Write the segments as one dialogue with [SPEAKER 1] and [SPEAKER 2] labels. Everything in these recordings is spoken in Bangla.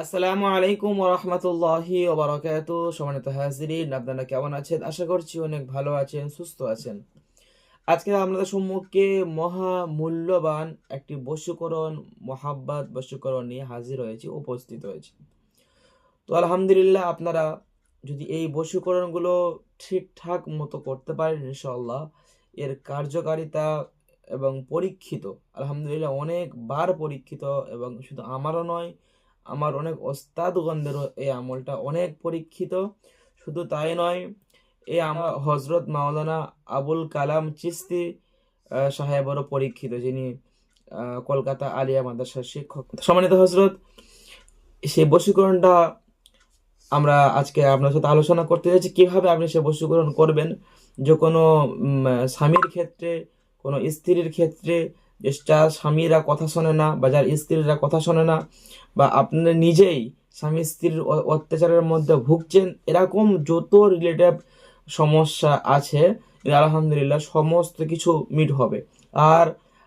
[SPEAKER 1] আসসালামু আলাইকুম ওরহমতুল্লাহি ওবরাকাতু। সম্মানিত হাজিরিন, আপনারা কেমন আছেন? আশা করছি অনেক ভালো আছেন, সুস্থ আছেন। আজকে আপনাদের সম্মুখে মহা মূল্যবান একটি বশীকরণ, মহাব্বাত বশীকরণ নিয়ে হাজির হয়েছি, উপস্থিত হয়েছে। তো আলহামদুলিল্লাহ, আপনারা যদি এই বশীকরণগুলো ঠিকঠাক মতো করতে পারেন, ইনশাআল্লাহ, এর কার্যকারিতা এবং পরীক্ষিত, আলহামদুলিল্লাহ, অনেকবার পরীক্ষিত এবং শুধু আমারও নয় আমার অনেক ওস্তাদ ওস্তাদগণদেরও এই আমলটা অনেক পরীক্ষিত। শুধু তাই নয় এই আমার হজরত মাওলানা আবুল কালাম চিস্তি সাহেবেরও পরীক্ষিত, যিনি কলকাতা আলিয়া মাদ্রাসার শিক্ষক। সম্মানিত হজরত সেই বশীকরণটা আমরা আজকে আপনার সাথে আলোচনা করতে চাইছি কীভাবে আপনি সে বশীকরণ করবেন। যে কোনো স্বামীর ক্ষেত্রে, কোনো স্ত্রীর ক্ষেত্রে যার স্বামীরা কথা শোনে না বা যার স্ত্রীরা কথা শোনে না বা আপনি নিজেই স্বামী স্ত্রীর অত্যাচারের মধ্যে ভুগছেন, এরকম যত রিলেটিভ সমস্যা আছে আলহামদুলিল্লাহ সমস্ত কিছু মিট হবে। আর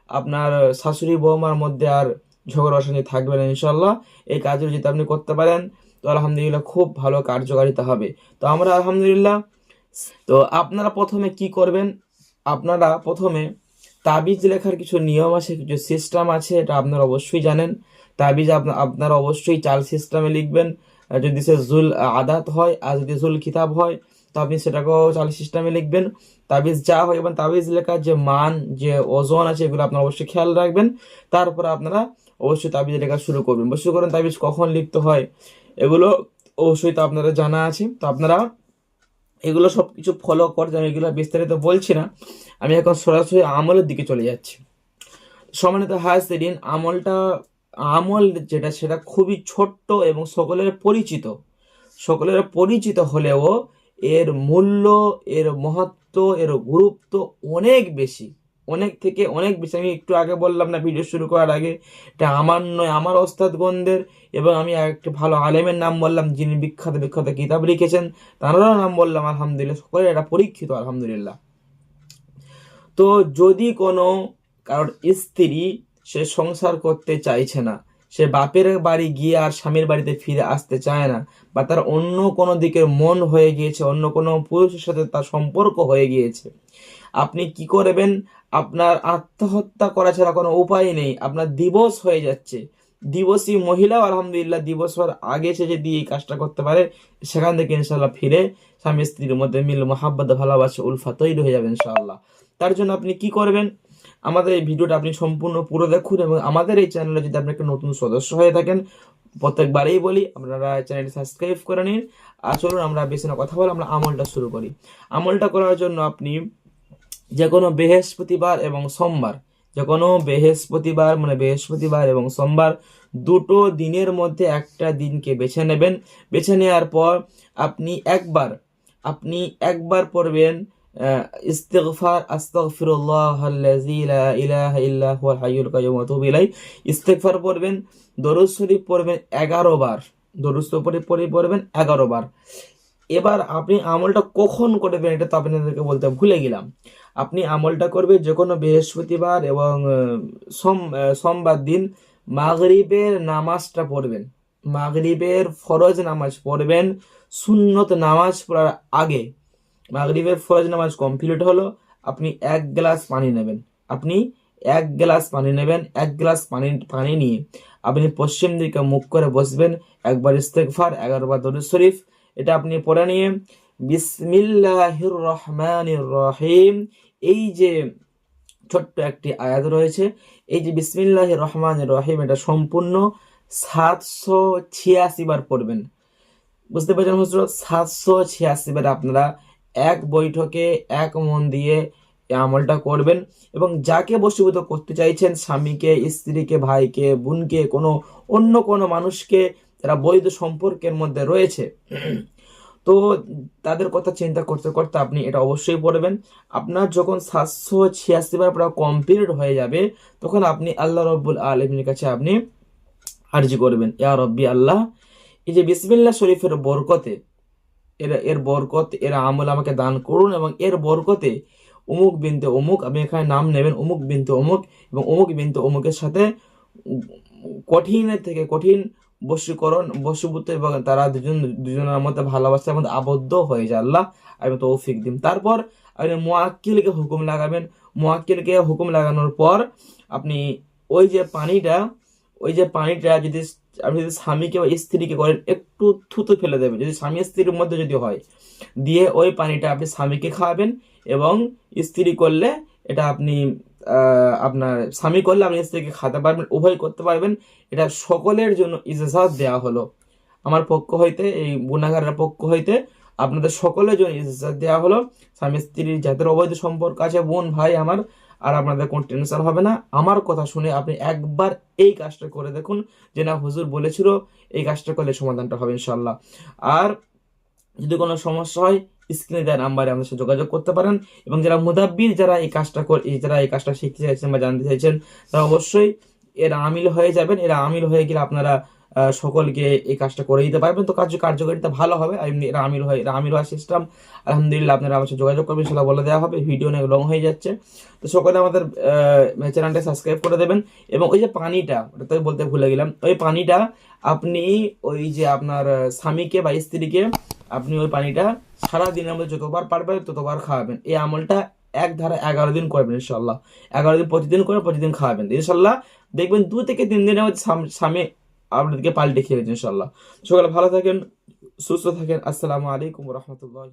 [SPEAKER 1] আপনার শাশুড়ি বৌমার মধ্যে আর ঝগড়া অশান্তি থাকবে না ইনশাল্লাহ এই কাজগুলো যদি আপনি করতে পারেন, তো আলহামদুলিল্লাহ খুব ভালো কার্যকারিতা হবে। তো আমরা আলহামদুলিল্লাহ, তো আপনারা প্রথমে কি করবেন? আপনারা প্রথমে তাবিজ লেখার কিছু নিয়ম আছে, কিছু সিস্টেম আছে, এটা আপনারা অবশ্যই জানেন। তাবিজ আপনা- আপনারা অবশ্যই চাল সিস্টেমে লিখবেন। যদি সে জুল আদাত হয়, আর যদি জুল কিতাব হয়, তো আপনি সেটাকেও চাল সিস্টেমে লিখবেন। তাবিজ যা হয়, এবং তাবিজ লেখার যে মান, যে ওজন আছে, এগুলো আপনারা অবশ্যই খেয়াল রাখবেন। তারপরে আপনারা অবশ্যই তাবিজ লেখা শুরু করবেন। অবশ্যই করেন তাবিজ কখন লিখতে হয়, এগুলো অবশ্যই তো আপনারা জানা আছে। তো আপনারা এগুলো সব কিছু ফলো করতে আমি এগুলো বিস্তারিত বলছি না। আমি এখন সরাসরি আমলের দিকে চলে যাচ্ছি। সম্মানিত সেদিন আমলটা, আমল যেটা, সেটা খুবই ছোট্ট এবং সকলের পরিচিত। সকলের পরিচিত হলেও এর মূল্য, এর মহত্ব, এর গুরুত্ব অনেক বেশি। অনেক থেকে অনেক বেশি। আমি একটু আগে বললাম না ভিডিও শুরু করার আগে এটা আমার নয়, আমার ওস্তাদ ওস্তাদগণদের এবং আমি একটা ভালো আলেমের নাম বললাম, যিনি বিখ্যাত বিখ্যাত কিতাব লিখেছেন, তাঁরাও নাম বললাম, আলহামদুলিল্লাহ। সকলের এটা পরীক্ষিত, আলহামদুলিল্লাহ। তো যদি কোনো কারোর স্ত্রী সে সংসার করতে চাইছে না, সে বাপের বাড়ি গিয়ে আর স্বামীর বাড়িতে ফিরে আসতে চায় না, বা তার অন্য কোনো দিকের মন হয়ে গিয়েছে, অন্য কোনো পুরুষের সাথে তার সম্পর্ক হয়ে গিয়েছে আপনি কি করবেন? আপনার আত্মহত্যা করা ছাড়া কোনো উপায় নেই। আপনার দিবস হয়ে যাচ্ছে। দিবসী মহিলাও আলহামদুলিল্লাহ দিবস হওয়ার আগে সে যদি এই কাজটা করতে পারে, সেখান থেকে ইনশাল্লাহ ফিরে স্বামী স্ত্রীর মধ্যে মিল, মহাব্বত, ভালোবাসা, উলফা তৈরি হয়ে যাবে ইনশাআল্লাহ। তার জন্য আপনি কি করবেন? আমাদের এই ভিডিওটা আপনি সম্পূর্ণ পুরো দেখুন এবং আমাদের এই চ্যানেলে যদি আপনি একটা নতুন সদস্য হয়ে থাকেন, প্রত্যেকবারেই বলি, আপনারা চ্যানেলটি সাবস্ক্রাইব করে নিন। আর চলুন, আমরা বেশি না কথা বলে, আমরা আমলটা শুরু করি। আমলটা করার জন্য আপনি যে কোনো বৃহস্পতিবার এবং সোমবার, যে কোনো বৃহস্পতিবার মানে বৃহস্পতিবার এবং সোমবার দুটো দিনের মধ্যে একটা দিনকে বেছে নেবেন। বেছে নেওয়ার পর আপনি একবার আপনি একবার পড়বেন আতুবু ইলাইহি। ইস্তিগফার পড়বেন, দরুদ শরীফ পড়বেন 11 বার, দরুদ পড়ে পড়বেন 11 বার। এবার আপনি আমলটা কখন করবেন এটা তো আপনাদেরকে বলতে ভুলে গেলাম। আপনি আমলটা করবেন যে কোনো বৃহস্পতিবার এবং সোম সোমবার দিন মাগরিবের নামাজটা পড়বেন। মাগরিবের ফরজ নামাজ পড়বেন, সুন্নত নামাজ পড়ার আগে। মাগরিবের ফরজ নামাজ কমপ্লিট হলো, আপনি এক গ্লাস পানি নেবেন। আপনি এক গ্লাস পানি নেবেন, এক গ্লাস পানি পানি নিয়ে। আপনি পশ্চিম দিকে মুখ করে বসবেন, একবার ইস্তেগফার এগারোবার দরুদ শরীফ এটা আপনি পড়ে নিয়ে বিসমিল্লাহির রহমানির রহিম এই যে ছোট্ট একটি আয়াত রয়েছে, এই যে বিসমিল্লাহির রহমানির রহিম এটা সম্পূর্ণ সাতশো ছিয়াশি বার পড়বেন। বুঝতে পারছেন হজরত সাতশো ছিয়াশি বার আপনারা এক বৈঠকে এক মন দিয়ে আমলটা করবেন এবং যাকে বশীভূত করতে চাইছেন, স্বামীকে, স্ত্রীকে, ভাইকে, বোনকে, কোনো অন্য কোনো মানুষকে যারা বৈধ সম্পর্কের মধ্যে রয়েছে। তো তাদের কথা চিন্তা করতে করতে আপনি এটা অবশ্যই পড়বেন। আপনার যখন সাতশো ছিয়াশি বার পড়া কমপ্লিট হয়ে যাবে, তখন আপনি আল্লাহ রব্বুল আলমীর কাছে আপনি আর্জি করবেন। ইয়া রব্বি আল্লাহ, এই যে বিসমিল্লাহ শরীফের বরকতে, এর এর বরকত, এর আমল আমাকে দান করুন এবং এর বরকতে অমুক বিনতে অমুক, আপনি এখানে নাম নেবেন অমুক বিনতে অমুক এবং অমুক বিনতে অমুকের সাথে কঠিনের থেকে কঠিন বশীকরণ, বশীভূত এবং তারা দুজন, দুজনের মধ্যে ভালোবাসার মধ্যে আবদ্ধ হয়ে যায়। আল্লাহ আমি তৌফিক দিন। তারপর আপনি মোয়াক্কিলকে হুকুম লাগাবেন। মোয়াক্কিলকে হুকুম লাগানোর পর আপনি ওই যে পানিটা, ওই যে পানিটা যদি আপনি যদি স্বামীকে বা স্ত্রীকে করেন, একটু থুতু ফেলে দেবেন। যদি স্বামী স্ত্রীর মধ্যে যদি হয়, দিয়ে ওই পানিটা আপনি স্বামীকে খাওয়াবেন এবং স্ত্রী করলে এটা আপনি আপনার স্বামী করলে আপনি স্ত্রীকে খাতে পারবেন, উভয় করতে পারবেন। এটা সকলের জন্য ইজাজাত দেওয়া হলো। আমার পক্ষ হইতে, এই গুণাগারের পক্ষ হইতে আপনাদের সকলের জন্য ইজাজাত দেওয়া হলো। স্বামী স্ত্রীর যাদের অবৈধ সম্পর্ক আছে, বোন, ভাই আমার, আর আপনাদের কোনো টেনশন হবে না। আমার কথা শুনে আপনি একবার এই কাজটা করে দেখুন, যে না হুজুর বলেছিল, এই কাজটা করলে সমাধানটা হবে ইনশাল্লাহ আর যদি কোনো সমস্যা হয় স্ক্রিনে দেওয়া নাম্বারে আমাদের সাথে যোগাযোগ করতে পারেন। এবং যারা মুদাব্বির, যারা এই কাজটা যারা এই কাজটা শিখতে চাইছেন বা জানতে চাইছেন, তারা অবশ্যই এরা আমিল হয়ে যাবেন। এরা আমিল হয়ে গেলে আপনারা সকলকে এই কাজটা করে দিতে পারবেন। তো কার্য কার্যকারিতা ভালো হবে। আর এমনি এরা আমিল হয় আমিল হওয়ার সিস্টেম আলহামদুলিল্লাহ আপনারা আমার সাথে যোগাযোগ করবেন সেটা বলে দেওয়া হবে। ভিডিও অনেক লং হয়ে যাচ্ছে। তো সকলে আমাদের চ্যানেলটা সাবস্ক্রাইব করে দেবেন। এবং ওই যে পানিটা, ওটা তো বলতে ভুলে গেলাম। ওই পানিটা আপনি ওই যে আপনার স্বামীকে বা স্ত্রীকে আপনি ওই পানিটা সারা দিনের মধ্যে যতবার পারবেন, ততবার খাওয়াবেন। এই আমলটা এক ধারা এগারো দিন করবেন ইনশাল্লাহ এগারো দিন প্রতিদিন করে প্রতিদিন খাওয়াবেন। ইনশাল্লাহ দেখবেন দু থেকে তিন দিনের মধ্যে স্বামী আপনাদেরকে পাল্টে খেয়ে ইনশাল্লাহ সকালে ভালো থাকেন সুস্থ থাকেন। আসসালামু আলাইকুম রহমতুল্লাহ